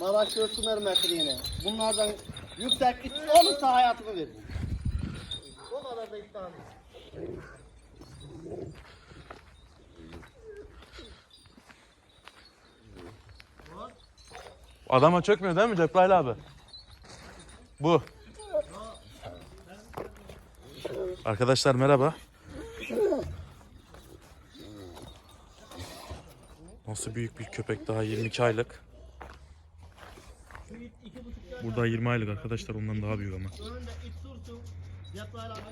Maraş görsünler metriğini. Bunlardan yüksek olursa hayatımı veririm. O kadar da iddialıyım. Adama çökmüyor değil mi Cebrail abi? Bu. Arkadaşlar merhaba. Nasıl büyük bir köpek daha 22 aylık. Burada 20 aylık arkadaşlar ondan daha büyük ama. Önünde it sursun. Yaprağı alın.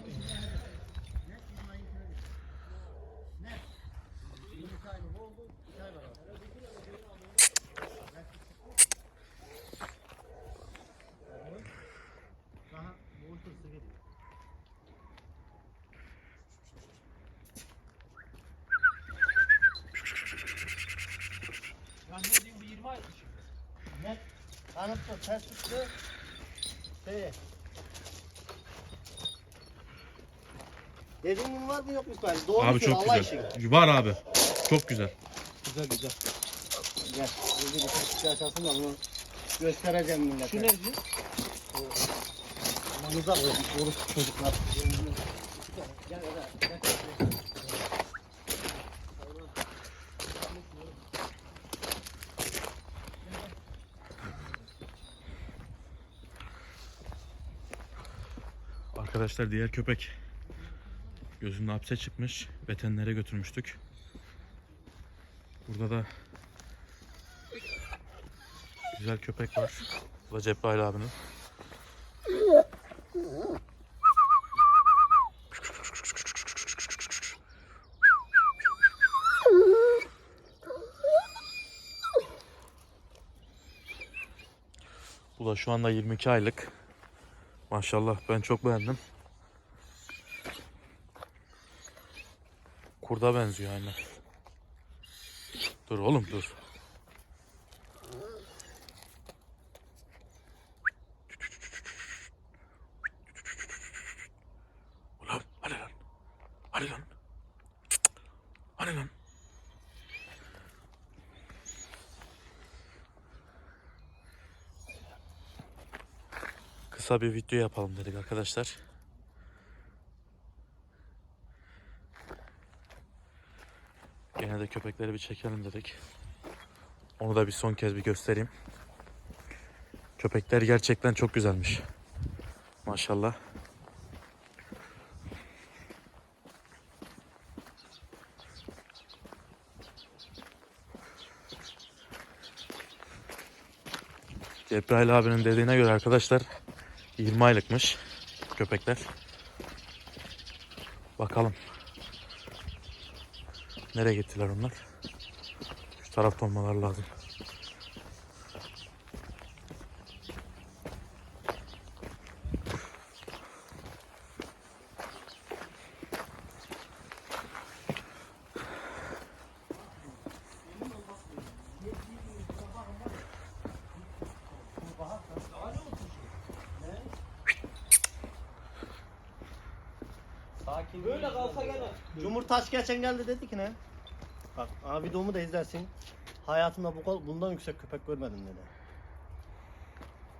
Ne? Ne? Yirmi tane oldu. Bir ay var abi. Daha bu hırsı geliyor. Ben ne diyeyim bu 20 ay mı şimdi? Ne? Kanıtlı, ters tuttu. Şey. Dediğin gibi var mı yok mu İsmail? Doğru Abi söyle çok Allah güzel. işini. Var abi. Çok güzel. Güzel güzel. Gel. Bir bir tespit yaşasın da bunu göstereceğim millete. Şu neydi? Amanıza koyun. Oruç çocuklar. Gel gel gel. Arkadaşlar diğer köpek gözünde hapse çıkmış. Veterinere götürmüştük. Burada da güzel köpek var. Bu da Cebrail abinin. Bu da şu anda 22 aylık. Maşallah ben çok beğendim. Kurda benziyor aynı. Dur oğlum dur. Ulan hadi lan. Hadi lan. Hadi lan. Kısa bir video yapalım dedik arkadaşlar. Gene de köpekleri bir çekelim dedik. Onu da bir son kez bir göstereyim. Köpekler gerçekten çok güzelmiş. Maşallah. Cebrail abinin dediğine göre arkadaşlar 20 aylıkmış köpekler. Bakalım. Nereye gittiler onlar? Şu tarafta olmaları lazım. Böyle kalsa gene. Cumhurtaş geçen geldi dedi ki ne? Bak abi videomu da izlersin. Hayatımda bu kadar- bundan yüksek köpek görmedim dedi.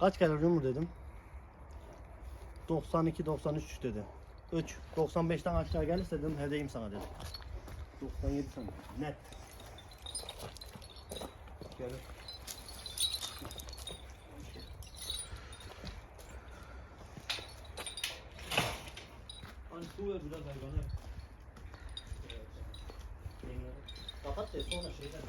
Kaç gelir Cumhur dedim. 92 93 dedi. 3 95'ten aşağı gelirse dedim hedeyim sana dedi. 97 sana. Net. Gelir. Tuğla biraz hayvanı. Kapat telefonu şeyden.